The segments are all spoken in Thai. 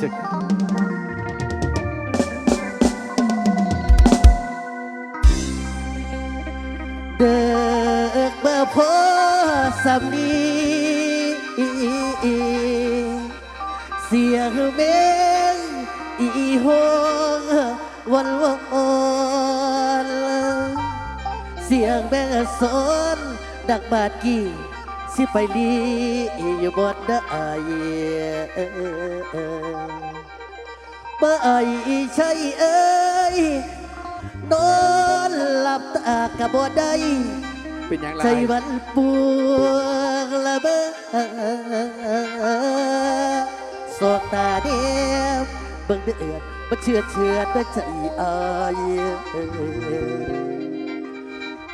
จึกเด็กมาพอสามีเสียงเมงอีหงวันวันเสียงแม่สนดักบาดกี่ สิไปลีอยู่บนได้บ่ไอใช่เอ้ยนอนหลับตากะบ่ได้เป็นอย่างไรใจมันปวงละเบ้อสอกตาเดียบเบิ่งเดือดมาเชื่อเชื่อด้วยใจอาย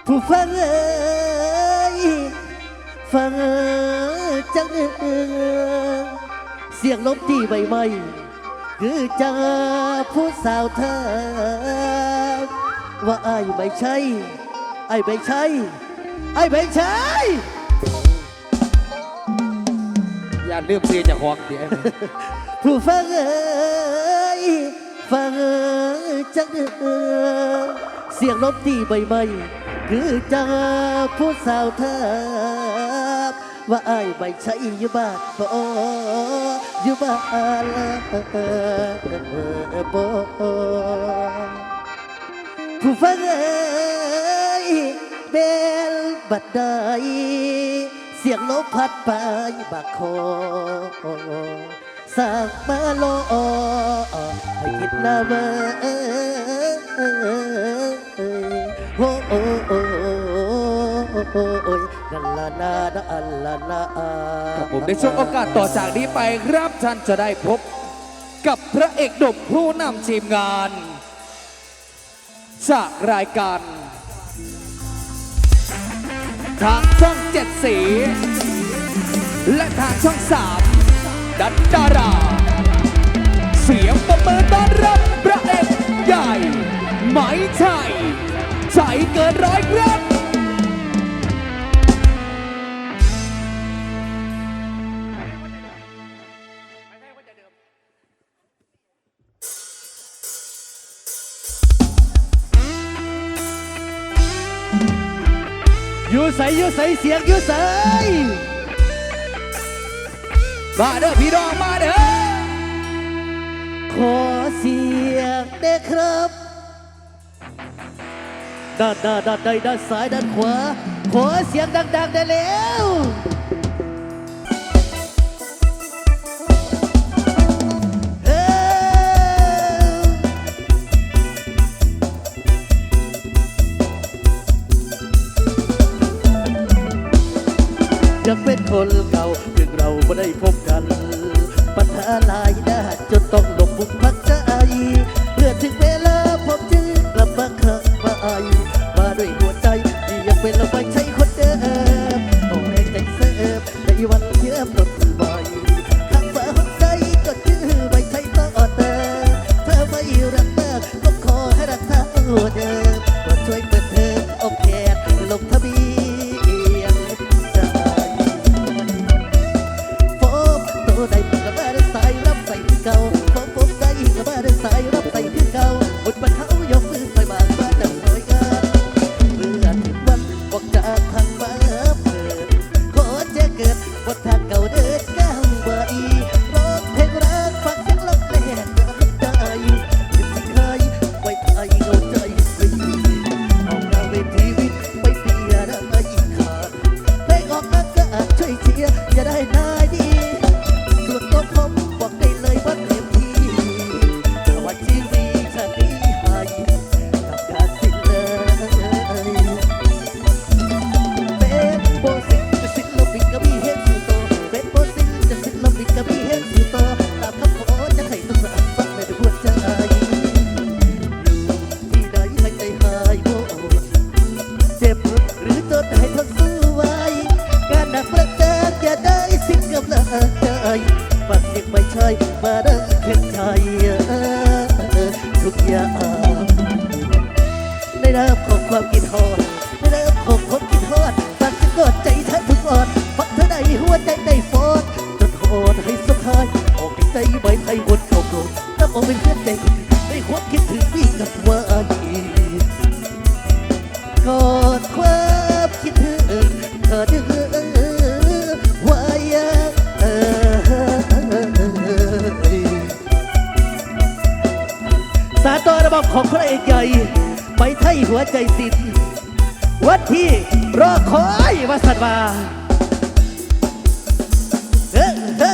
ผู้ฟังเอ้ย ฟังจังเอ้ยเสียงลมที่ใบไม้คือจังผู้สาวเธอ ว่าไอ้ไม่ใช่ ไอ้ไม่ใช่ ไอ้ไม่ใช่ อย่าลืมซื้อจากของเดี๋ยวผู้ฟังเอ้ยฟังจังเอ้ยเสียงลมตีใบไม้คือจังผู้สาวเธอ ว่าไอ้ายไม่ใช่อยู่บ้านบ่อยู่บ้านบ่ผู้ฟังเอ้ยเบลบัดใดเสียงลมพัดไปบักคอสร้างมาโลให้คิดหน้าเมื่อโอ้โอ้โอ้โอ้ ยนันละนาดอันละนาครับผมในช่วงโอกาสต่อจากนี้ไปครับท่านจะได้พบกับพระเอกหนุ่มผู้นำทีมงาน จากรายการ ทางช่องเจ็ดสี และทางช่องสามดันดารา เสียงประเมือต้อนรับพระเอกใหญ่ไหมไทยใจเกินร้อย ใสอยู่ใสเสียงอยู่ใสมาเด้อพี่น้องมาเด้อขอเสียงเด้อครับด้านหน้าด้านใดด้านซ้ายด้านขวาขอเสียงดังๆได้แล้ว คนเก่าถึงเราไม่ได้พบกัน ปัญหาหลายด้านจนต้องหลบมุมพักใจเมื่อถึงเวลาพบเจอกลับมาข้างมาไอมาด้วยหัวใจที่ยังเป็นเราไม่ใช่คนเดิมต้องแรงใจเสริมในวันเชื่อมรถใหม่ข้างฝาหัวใจก็ชื่อไม่ใช่ต่อเติมเธอไม่รักมากก็ขอให้รักเท่าเดิ บอกจากทางมาเปิดโคตจะเกิดบททาเก่าเดินก้าวบ่อีร้องเพลงรักฟังยังลับแลกรับได้ยิดที่เคยไว้ใจเอาใจไปออกมาเวทีวิตไปเสียได้ขาดเพลงออกอากาศช่วยเชียร์อย่าได้นา ยาได้รับของความกินหอดได้รับของความกินหอดฝากจะกอดใจท่านทุกอดฟังเธอได้หัวใจในฟอดจะทอดให้สุดท้ายออกใจใบไทยวนเข้าโกรธนับออกเป็นเพื่อนใจในความคิดถึงพี่กับวันอีก หัวใจติดวันที่รอคอยวาสัตวาเฮ้เฮ้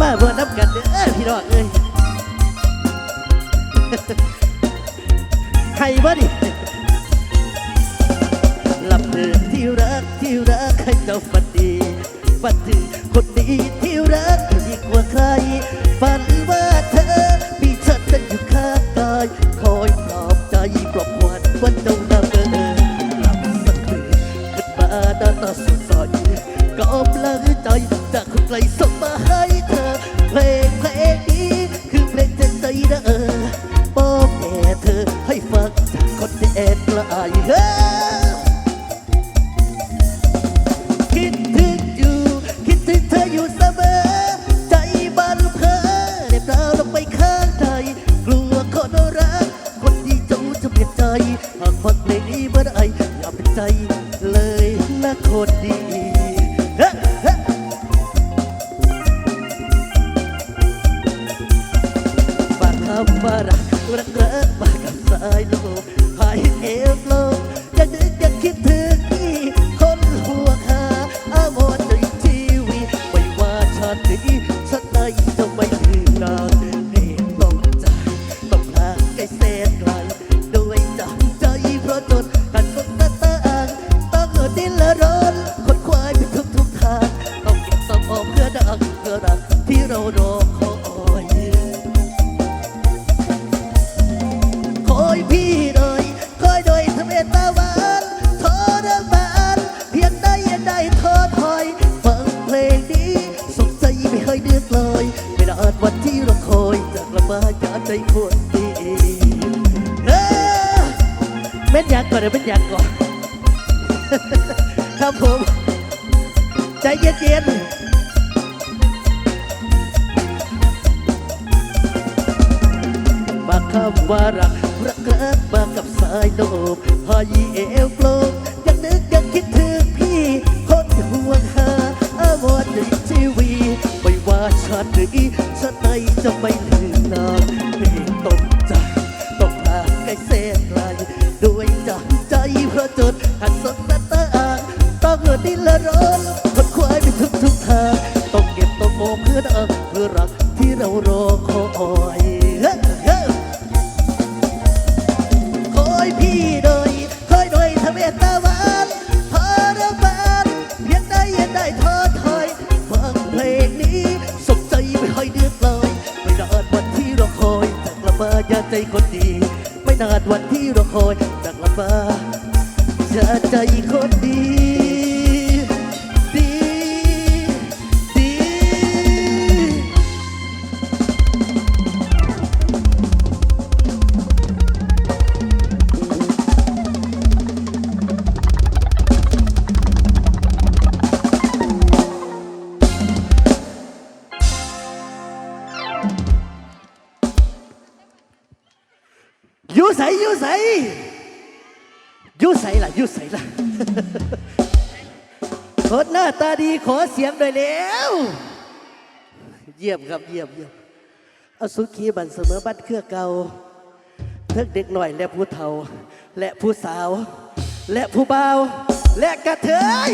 มาเบอร์น้ำกันเด้อพี่น้องเอ้ยใครวะนี่หลับเถิดที่รักที่รักให้เจ้าฝันดีฝันถึงคนดีที่รักยิ่งกว่าใครฝันาหน้าตาสดใสก็กำลังใจจากคนไกลส่งมาให้เธอ เพลงเพลงนี้คือเพลงเจ็บใจนะเออบอกแก่เธอให้ฟังจากคนที่แอบละอายเฮ้คิดถึงอยู่ คิดถึงเธออยู่เสมอ บางคว่ารักรักรักมากับสายลมพายเอฟลมอยากนึกอยาคิดถึง ใจเย็นๆบางคำว่ารักรักรักมากับสายลมพายีเอวกลมยังนึกยังคิดถึงพี่คนห่วงหาอาวรในทีวีไม่ว่าชาตินี้ชาติไหนจะไม่ลืมนางเพลงตกใจต้องพาไกลแสนไกลด้วยจากใจเพราะจนหักสดตาตาอ่างต้องดิ้นละร้อน คอยเฮ้เฮ้คอยพี่หน่อยคอยหน่อยทำเมตตาหวานทรมานเพียงได้ยังได้ท้อถอยฟังเพลงนี้สมใจไม่ค่อยเดือดลอยไม่นานวันที่เราคอยจากละมาอย่าใจคนดี ไม่นานวันที่เราคอยจากละมาอย่าใจคนดี อยู่ใสอยู่ใส่ล่ะอยู่ใสล่ะคนหน้าตาดีขอเสียงหน่อยแล้วเยี่ยมครับเยี่ยมเยี่ยมเอาสุขีบันเสมอบันเครือเก่าเทั้งเด็กหน่อยและผู้เฒ่า และผู้สาว และผู้เบาและกระเทย